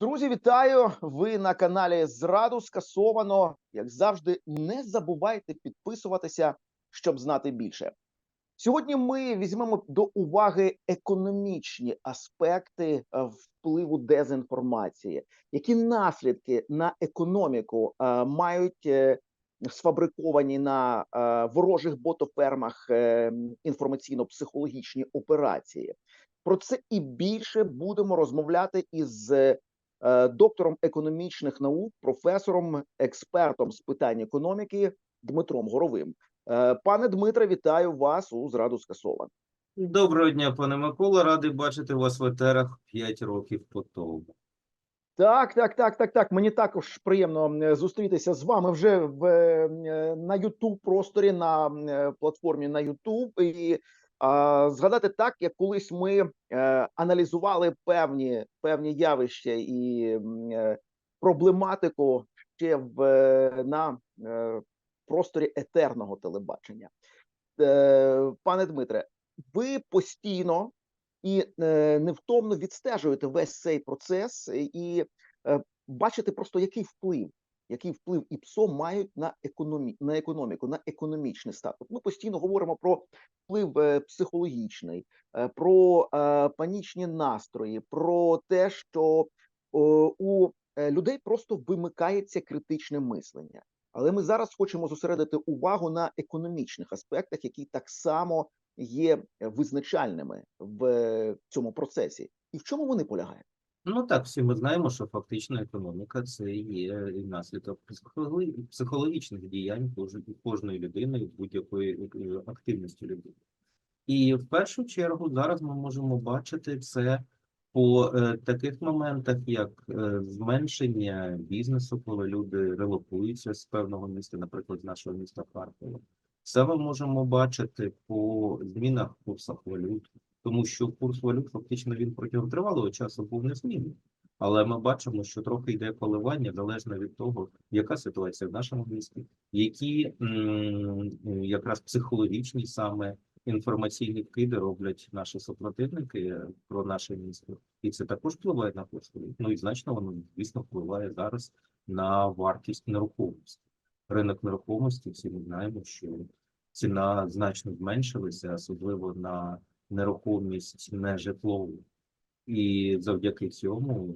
Друзі, вітаю! Ви на каналі Зраду скасовано. Як завжди, не забувайте підписуватися, щоб знати більше. Сьогодні ми візьмемо до уваги економічні аспекти е, впливу дезінформації, які наслідки на економіку е, мають е, сфабриковані на ворожих ботофермах інформаційно-психологічні операції. Про це і більше будемо розмовляти із доктором економічних наук, професором, експертом з питань економіки Дмитром Горовим. Е, Пане Дмитре, вітаю вас у зраду скасовано. Доброго дня, пане Микола. Радий бачити вас в етерах 5 років по тому. Так, так, так, так, так. Мені також приємно е, зустрітися з вами вже в е, на youtube просторі на е, платформі на YouTube і згадати так, як колись ми е, аналізували певні певні явища і е, проблематику ще в е, на просторі етерного телебачення. Пане Дмитре, ви постійно і невтомно відстежуєте весь цей процес і бачите просто який вплив, який вплив ІПСО мають на економі... на економіку, на економічний статус. Ми постійно говоримо про вплив е, психологічний, е, про е, панічні настрої, про те, що у людей просто вимикається критичне мислення. Але ми зараз хочемо зосередити увагу на економічних аспектах, які так само є визначальними в цьому процесі, і в чому вони полягають? Ну так, всі ми знаємо, що фактично економіка це є наслідок психологічних діянь кожної, кожної людини, будь-якої е, активності людини. І в першу чергу зараз ми можемо бачити це по е, таких моментах, як е, зменшення бізнесу, коли люди релокуються з певного міста, наприклад, з нашого міста Харкова. Це ми можемо бачити по змінах курсах валют, тому що курс валют фактично він протягом тривалого часу був незмінний. Але ми бачимо, що трохи йде коливання залежно від того, яка ситуація в нашому місті, які якраз психологічні саме інформаційні вкиди роблять наші супротивники про наше місто, і це також впливає на курс. Ну і значно воно звісно впливає зараз на вартість нерухомості. Ринок нерухомості всі ми знаємо, що ціна значно зменшилася, особливо на нерухомість не житлову. І завдяки цьому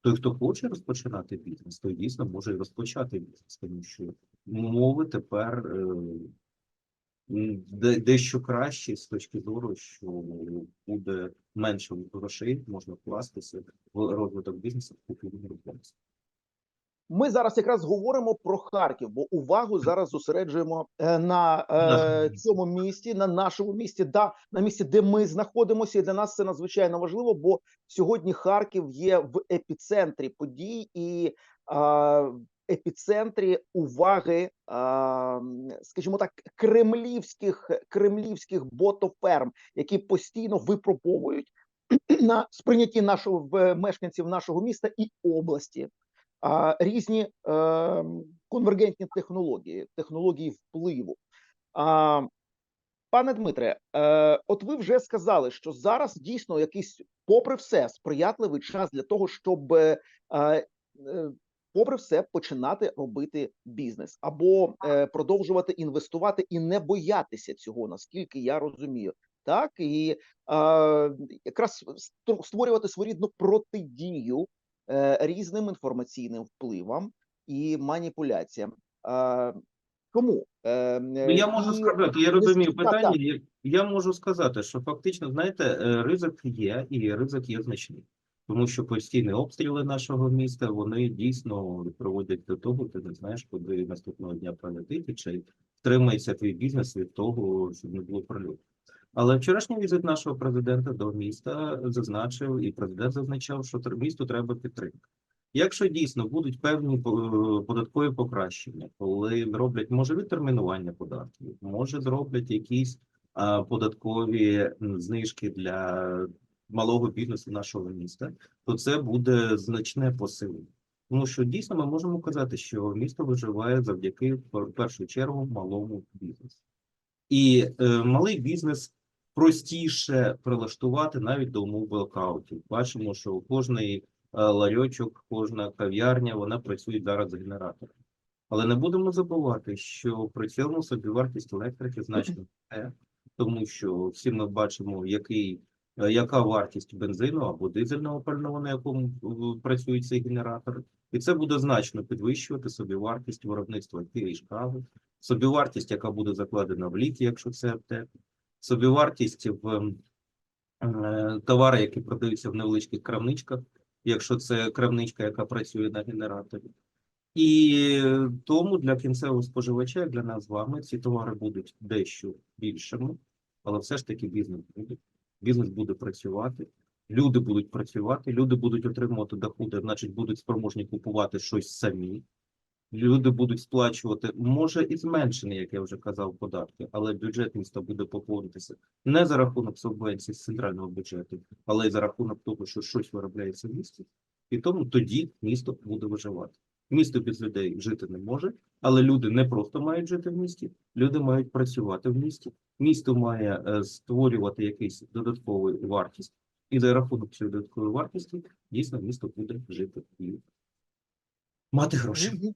той, хто хоче розпочинати бізнес, той дійсно може розпочати бізнес, тому що умови тепер е, дещо кращі з точки зору, що буде менше грошей, можна вкластися в розвиток бізнесу в купівлю нерухомості. Ми зараз якраз говоримо про Харків, бо увагу зараз зосереджуємо е, на е, цьому місті, на нашому місті, да, на місці, де ми знаходимося. І для нас це надзвичайно важливо, бо сьогодні Харків є в епіцентрі подій і в епіцентрі уваги, м, скажімо так, кремлівських кремлівських ботоферм, які постійно випробовують на сприйнятті нашого мешканців нашого міста і області різні е, конвергентні технології, технології впливу. Пане Дмитре, е, от ви вже сказали, що зараз дійсно якийсь, попри все, сприятливий час для того, щоб, е, е, попри все, починати робити бізнес або продовжувати інвестувати і не боятися цього, наскільки я розумію. Так і е, якраз ст- створювати своєрідну протидію різним інформаційним впливам і маніпуляціям. Е, Чому? Е, Ну, я можу сказати, я розумію питання. Я, я можу сказати, що фактично, знаєте, е, ризик є, і ризик є значний. Тому що постійні обстріли нашого міста вони дійсно приводять до того, ти не знаєш, куди наступного дня прилетить, чи втримається твій бізнес від того, щоб не було прильоту. Але вчорашній візит нашого президента до міста зазначив, і президент зазначав, що місту треба підтримка. Якщо дійсно будуть певні е, податкові покращення, коли зроблять може відтермінування податків, може зроблять якісь а, податкові знижки для малого бізнесу нашого міста, то це буде значне посилення. Тому що дійсно ми можемо казати, що місто виживає завдяки в першу чергу малому бізнесу. І е, малий бізнес простіше прилаштувати навіть до умов блокаутів. Бачимо, що у кожної ларьочок, кожна кав'ярня, вона працює зараз з генератором. Але не будемо забувати, що при цьому собівартість електрики значно є, тому що всі ми бачимо, який, е, яка вартість бензину або дизельного пального, на якому е, працює цей генератор, і це буде значно підвищувати собівартість виробництва тієї ж кави, собівартість, яка буде закладена в ліки, якщо це аптека, собівартість в е, товари, які продаються в невеличких крамничках, якщо це крамничка, яка працює на генераторі. І тому для кінцевого споживача, для нас з вами, ці товари будуть дещо більшими, але все ж таки бізнес буде. Бізнес буде працювати, люди будуть працювати, люди будуть отримувати доходи, значить будуть спроможні купувати щось самі. Люди будуть сплачувати, може, і зменшені, як я вже казав, податки, але бюджет міста буде поповнитися не за рахунок субвенцій з центрального бюджету, але й за рахунок того, що щось виробляється в місті. І тому тоді місто буде виживати. Місто без людей жити не може, але люди не просто мають жити в місті, люди мають працювати в місті. Місто має е, створювати якусь додаткову вартість, і за рахунок цієї додаткової вартості дійсно місто буде жити і мати гроші.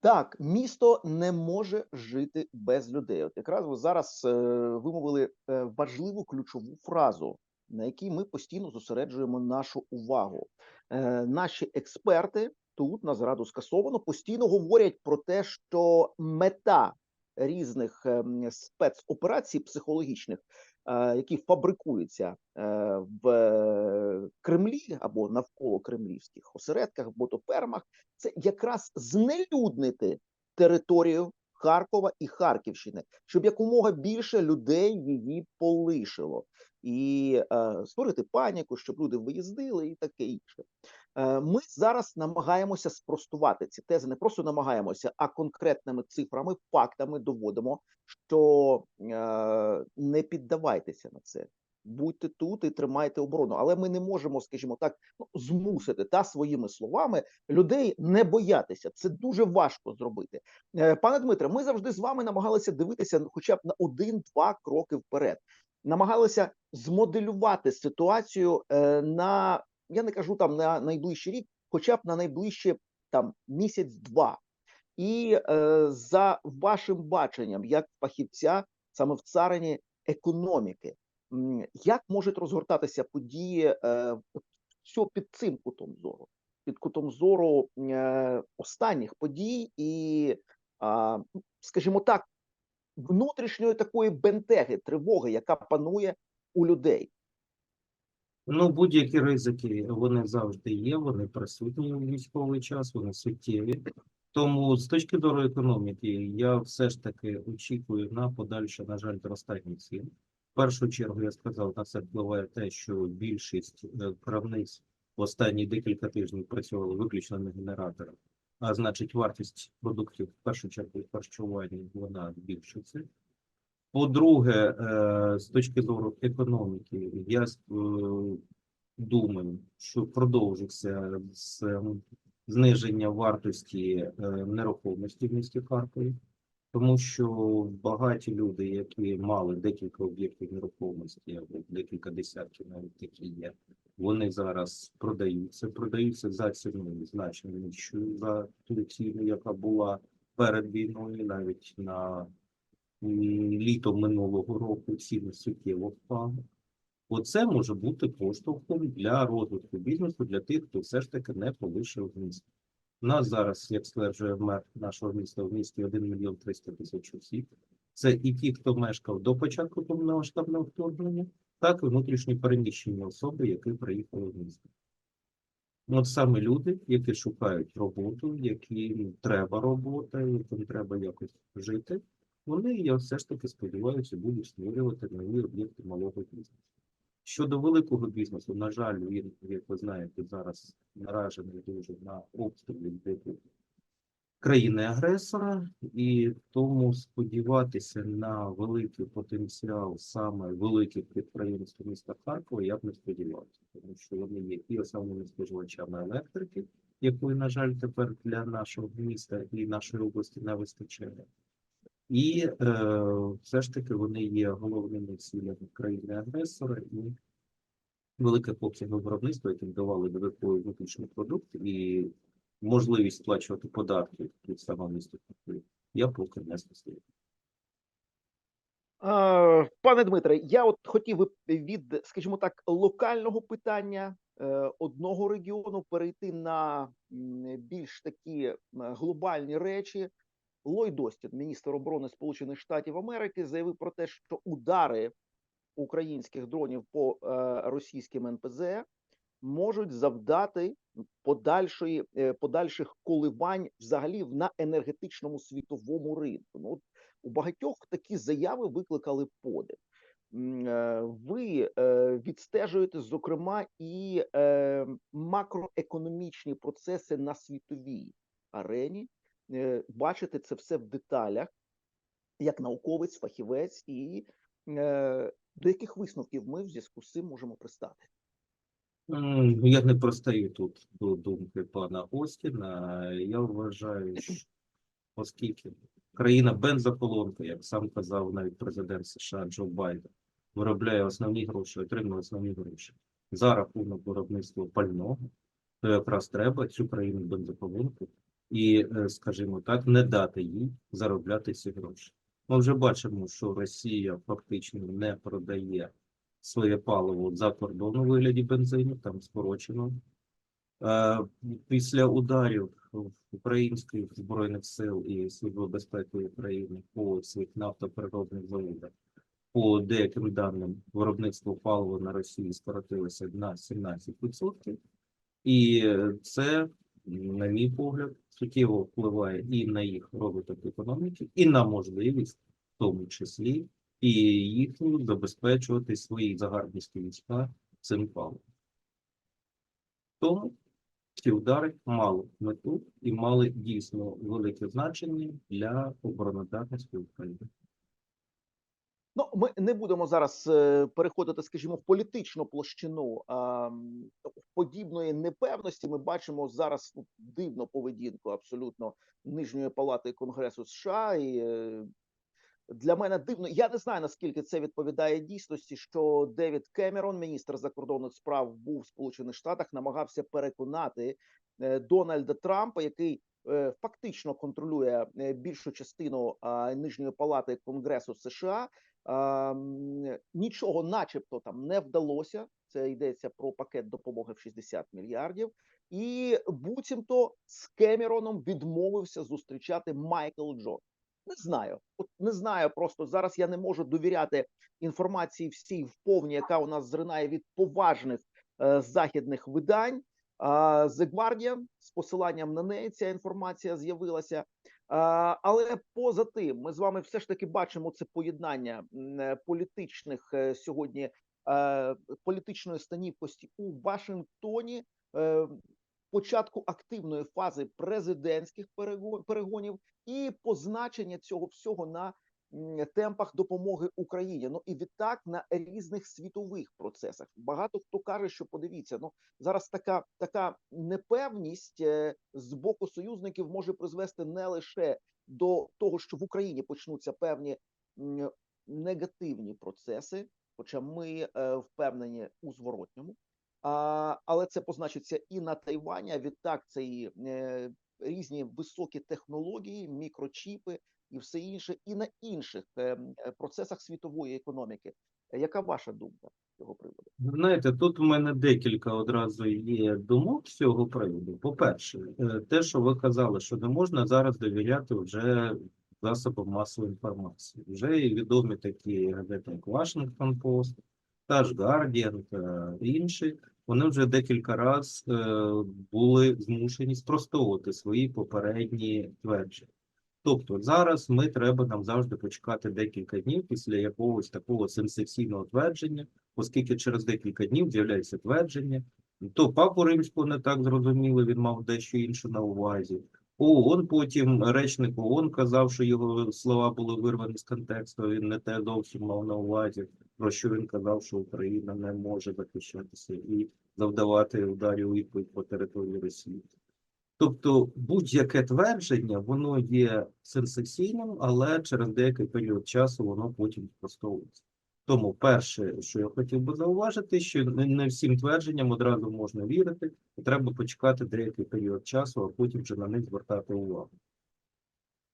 Так, місто не може жити без людей. От якраз ви зараз е, вимовили е, важливу ключову фразу, на якій ми постійно зосереджуємо нашу увагу. Е, наші експерти тут на зраду скасовано постійно говорять про те, що мета різних е, спецоперацій психологічних, які фабрикуються е, в Кремлі або навколо кремлівських осередках, ботофермах, це якраз знелюднити територію Харкова і Харківщини, щоб якомога більше людей її полишило, і е, створити паніку, щоб люди виїздили, і таке інше. Е, ми зараз намагаємося спростувати ці тези, не просто намагаємося, а конкретними цифрами, фактами доводимо, що е, не піддавайтеся на це. Будьте тут і тримайте оборону, але ми не можемо, скажімо так, ну, змусити та своїми словами людей не боятися. Це дуже важко зробити. Е, Пане Дмитре, ми завжди з вами намагалися дивитися хоча б на один-два кроки вперед. Намагалися змоделювати ситуацію на я не кажу там на найближчий рік, хоча б на найближчі там місяць-два. І е, за вашим баченням, як фахівця саме в царині економіки, як можуть розгортатися події е, що під цим кутом зору, під кутом зору е, останніх подій і, ну, скажімо так, внутрішньої такої бентеги, тривоги, яка панує у людей. Ну, будь-які ризики вони завжди є, вони присутні у військовий час, вони суттєві. Тому з точки зору економіки, я все ж таки очікую на подальше, на жаль, зростання цін. В першу чергу я сказав, на це впливає те, що більшість е, крамниць в останні декілька тижнів працювали виключно на генераторах, а значить, вартість продуктів в першу чергу харчування вона збільшиться. По-друге, е, з точки зору економіки, я е, думаю, що продовжиться зниження вартості е, нерухомості в місті Харкові, тому що багаті люди, які мали декілька об'єктів нерухомості, або декілька десятків, навіть такі є, вони зараз продаються, продаються за ціною значно нижчою за ту ціну, яка була перед війною, навіть на м, літо минулого року ціни суттєво впали. Оце може бути поштовхом для розвитку бізнесу для тих, хто все ж таки не полишив місто. У нас зараз, як стверджує мер нашого міста, в місті 1 мільйон 300 тисяч осіб. Це і ті, хто мешкав до початку повномасштабного вторгнення, так і внутрішні переміщені особи, які приїхали в місто. От саме люди, які шукають роботу, яким треба робота, яким треба якось жити, вони, я все ж таки сподіваюся, будуть створювати нові об'єкти малого бізнесу. Щодо великого бізнесу, на жаль, він, як ви знаєте, зараз наражений дуже на обстріли країни-агресора, і тому сподіватися на великий потенціал саме великих підприємств міста Харкова я б не сподівався, тому що вони є і основними споживачами електрики, якої, на жаль, тепер для нашого міста і нашої області не вистачає. І е, все ж таки вони є головними цілями країни-агресора, і великих обсягів виробництва, які давали додатковий внутрішній продукт і можливість сплачувати податки від самого міста, я поки не спостерігаю. Пане Дмитре, я от хотів би від, скажімо так, локального питання е, одного регіону перейти на більш такі е, глобальні речі. Ллойд Остін, міністр оборони Сполучених Штатів Америки, заявив про те, що удари українських дронів по е, російським НПЗ можуть завдати подальшої е, подальших коливань взагалі на енергетичному світовому ринку. Ну от у багатьох такі заяви викликали подив. Е, Ви відстежуєте, зокрема, і макроекономічні процеси на світовій арені. Е, Бачите це все в деталях, як науковець, фахівець, і е, до яких висновків ми в зв'язку з цим можемо пристати? Я не простаю тут до думки пана Остіна. Я вважаю, що оскільки країна бензополонка, як сам казав навіть президент США Джо Байден, виробляє основні гроші, отримує основні гроші за рахунок виробництва пального, то якраз треба цю країну бензополонку і, е, скажімо так, не дати їй заробляти ці гроші. Ми вже бачимо, що Росія фактично не продає своє паливо за кордон у вигляді бензину, там скорочено. Е, Після ударів українських збройних сил і Служби безпеки України по своїх нафтопереробних заводах, по деяким даним, виробництво палива на Росії скоротилося на 17%. І це, на мій погляд, суттєво впливає і на їх розвиток економіки, і на можливість, в тому числі, і їхню забезпечувати свої загарбницькі війська цим паливом. Тому ці удари мали мету і мали дійсно велике значення для обороноздатності України. Ну, ми не будемо зараз е, переходити, скажімо, в політичну площину подібної непевності. Ми бачимо зараз ну, дивну поведінку абсолютно нижньої палати Конгресу США. І е, для мене дивно. Я не знаю наскільки це відповідає дійсності, що Девід Кемерон, міністр закордонних справ, був в Сполучених Штатах, намагався переконати е, Дональда Трампа, який фактично контролює е, більшу частину нижньої палати Конгресу США. Нічого, начебто, там не вдалося. Це йдеться про пакет допомоги в 60 мільярдів. І буцімто з Кемероном відмовився зустрічати Майкл Джон. Не знаю, от не знаю. Просто зараз я не можу довіряти інформації всій в повні, яка у нас зринає від поважних е, західних видань. The Guardian, з посиланням на неї ця інформація з'явилася. Але поза тим, ми з вами все ж таки бачимо це поєднання е, політичних е, сьогодні е, політичної станівкості у Вашингтоні. Початку активної фази президентських перего- перегонів і позначення цього всього на темпах допомоги Україні. Ну і відтак на різних світових процесах. Багато хто каже, що подивіться, ну зараз така така непевність е, з боку союзників може призвести не лише до того, що в Україні почнуться певні негативні процеси, хоча ми е, впевнені у зворотньому. А, але це позначиться і на Тайвані. Відтак це і е, різні високі технології, мікрочіпи і все інше, і на інших е, м, е, процесах світової економіки. Е, Яка ваша думка цього приводу? Знаєте, тут у мене декілька одразу є думок з цього приводу. По-перше, е, те, що ви казали, що не можна зараз довіряти вже засобам масової інформації. Вже і відомі такі газети, як Washington Post, та ж Guardian та інші. Вони вже декілька разів були змушені спростовувати свої попередні твердження. Тобто зараз ми треба нам завжди почекати декілька днів після якогось такого сенсаційного твердження, оскільки через декілька днів з'являється твердження, то папу римського не так зрозуміло, він мав дещо інше на увазі. ООН потім речник ООН казав, що його слова були вирвані з контексту, він не те зовсім мав на увазі, про що він казав, що Україна не може захищатися і завдавати ударів відповідь по території Росії. Тобто будь-яке твердження, воно є сенсаційним, але через деякий період часу воно потім спростовується. Тому перше, що я хотів би зауважити, що не всім твердженням одразу можна вірити, і треба почекати деякий період часу, а потім вже на них звертати увагу.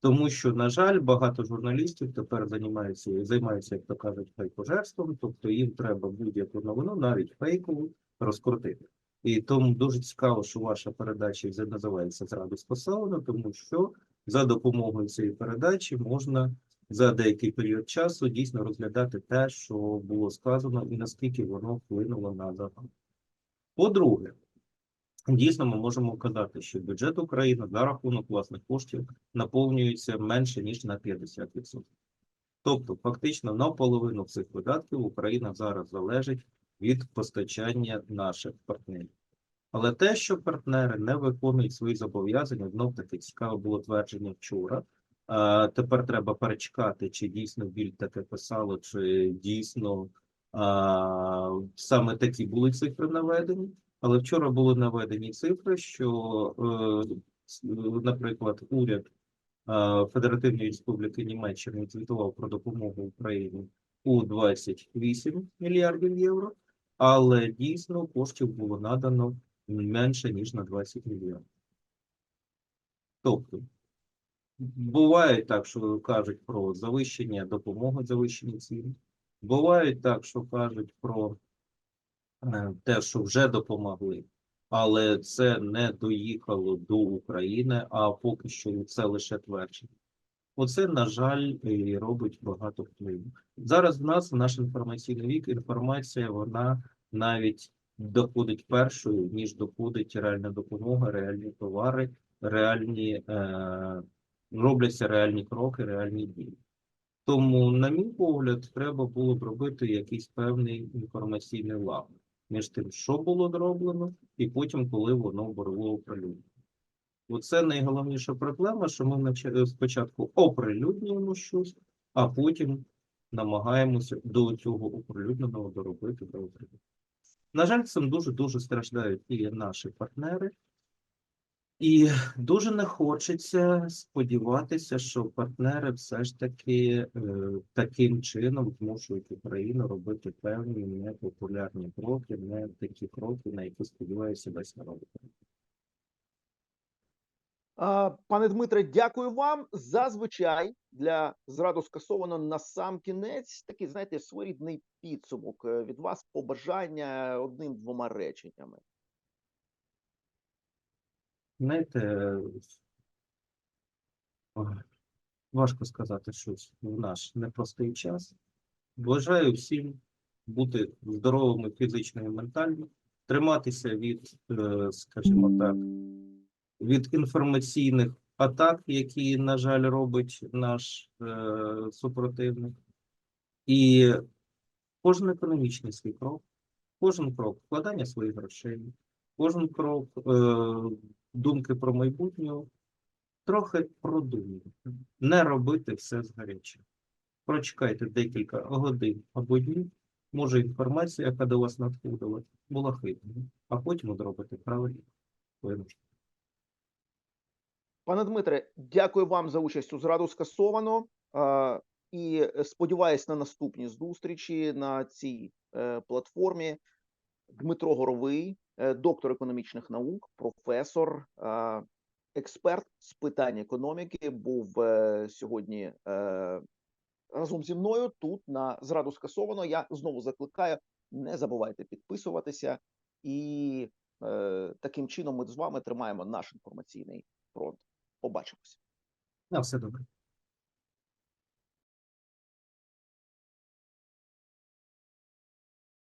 Тому що, на жаль, багато журналістів тепер займаються, займаються, як то кажуть, фейкожерством, тобто їм треба будь-яку новину, навіть фейкову, розкрутити. І тому дуже цікаво, що ваша передача вже називається Зраду скасовано, тому що за допомогою цієї передачі можна за деякий період часу дійсно розглядати те, що було сказано, і наскільки воно вплинуло на загал. По-друге, дійсно ми можемо казати, що бюджет України за рахунок власних коштів наповнюється менше ніж на 50%. Тобто, фактично наполовину цих видатків Україна зараз залежить від постачання наших партнерів. Але те, що партнери не виконують свої зобов'язання, знов таки цікаво було твердження вчора. А, тепер треба перечекати, чи дійсно біль таке писало, чи дійсно а, саме такі були цифри наведені. Але вчора були наведені цифри, що, е, наприклад, уряд Федеративної Республіки Німеччини звітував про допомогу Україні у 28 мільярдів євро, але дійсно коштів було надано менше ніж на 20 мільйонів. Тобто, буває так, що кажуть про завищення допомоги, завищені ціни. Буває так, що кажуть про е, те, що вже допомогли, але це не доїхало до України, а поки що це лише твердження. Оце, на жаль, робить багато впливу. Зараз в нас, в наш інформаційний вік, інформація, вона навіть доходить першою, ніж доходить реальна допомога, реальні товари, реальні, е, робляться реальні кроки, реальні дії. Тому, на мій погляд, треба було б робити якийсь певний інформаційний лаг між тим, що було зроблено, і потім, коли воно було оприлюднено. Оце найголовніша проблема, що ми спочатку оприлюднюємо щось, а потім намагаємося до цього оприлюдненого доробити до оприлюднення. На жаль, цим дуже-дуже страждають і наші партнери. І дуже не хочеться сподіватися, що партнери все ж таки е, таким чином змушують Україну робити певні непопулярні кроки, не такі кроки, на які сподіваюся весь народ. Пане Дмитре, дякую вам. Зазвичай для зраду скасовано на сам кінець такий, знаєте, своєрідний підсумок е, від вас, побажання одним-двома реченнями. Знаєте, важко сказати щось в наш непростий час. Бажаю всім бути здоровими фізично і ментально, триматися від, е, скажімо так, від інформаційних атак, які, на жаль, робить наш е, супротивник. І кожен економічний свій крок, кожен крок вкладання своїх грошей, кожен крок е, думки про майбутнє, трохи продумати, не робити все згаряча. Прочекайте декілька годин або днів, може інформація, яка до вас надходила, була хибною, а потім зробите правильно. Пане Дмитре, дякую вам за участь у зраду скасовано. І сподіваюсь на наступні зустрічі на цій е, платформі. Дмитро Горовий, е, доктор економічних наук, професор, е, експерт з питань економіки, був е, сьогодні е, разом зі мною тут на зраду скасовано. Я знову закликаю: не забувайте підписуватися, і е, таким чином ми з вами тримаємо наш інформаційний фронт. Побачимось. На все добре.